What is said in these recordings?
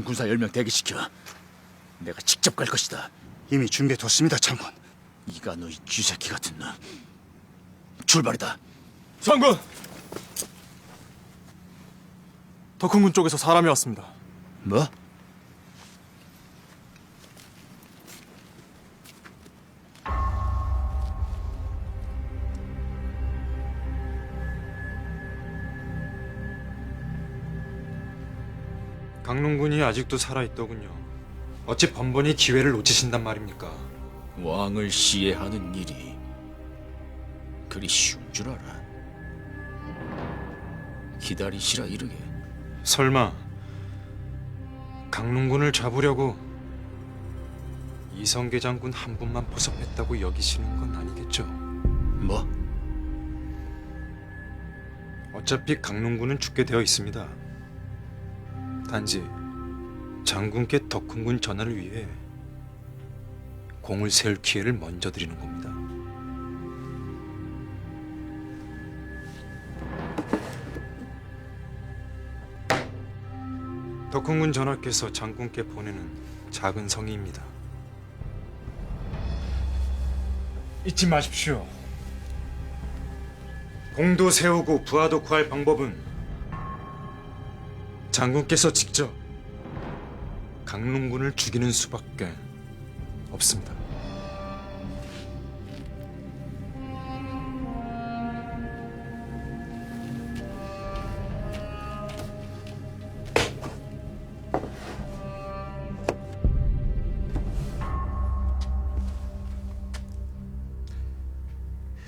군사 10명 대기시켜. 내가 직접 갈 것이다. 이미 준비해뒀습니다, 장군. 이가 너이 쥐새끼 같은 놈. 출발이다. 장군! 덕훈군 쪽에서 사람이 왔습니다. 뭐? 강릉군이 아직도 살아있더군요. 어찌 번번이 기회를 놓치신단 말입니까? 왕을 시해하는 일이 그리 쉬운 줄 알아. 기다리시라 이르게. 설마 강릉군을 잡으려고 이성계 장군 한 분만 포섭했다고 여기시는 건 아니겠죠? 뭐? 어차피 강릉군은 죽게 되어 있습니다. 단지 장군께 덕훈군 전환을 위해 공을 세울 기회를 먼저 드리는 겁니다. 덕훈군 전하께서 장군께 보내는 작은 성의입니다. 잊지 마십시오. 공도 세우고 부하도 구할 방법은 장군께서 직접 강릉군을 죽이는 수밖에 없습니다.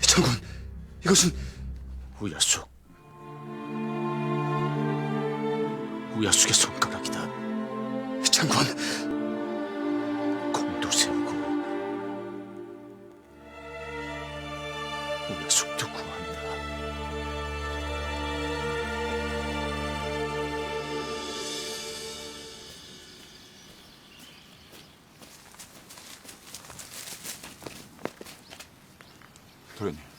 장군, 이것은 우야숙. 우야숙의 손가락이다. 장군. 공도 세우고 우야숙도 구한다. 도련님.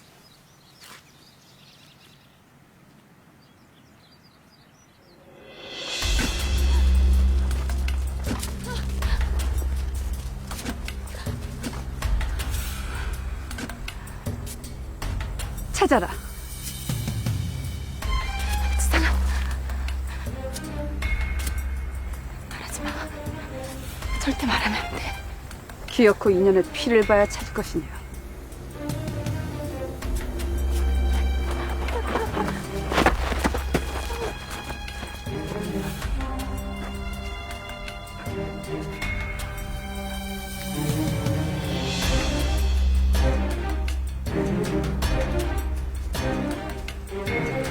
찾아라. 말하지 마. 절대 말하면 안 돼. 기어코 인연의 피를 봐야 찾을 것이냐.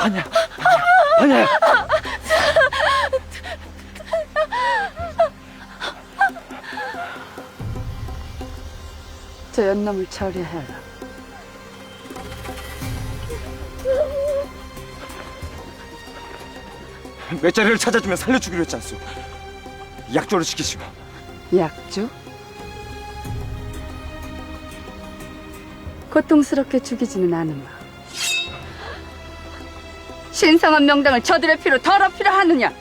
파냐. 저 연놈을 처리해라. 외자리를 찾아주면 살려주기로 했지 않소. 약조를 시키시고. 약주? 고통스럽게 죽이지는 않으마. 신성한 명당을 저들의 피로 더럽히려 하느냐?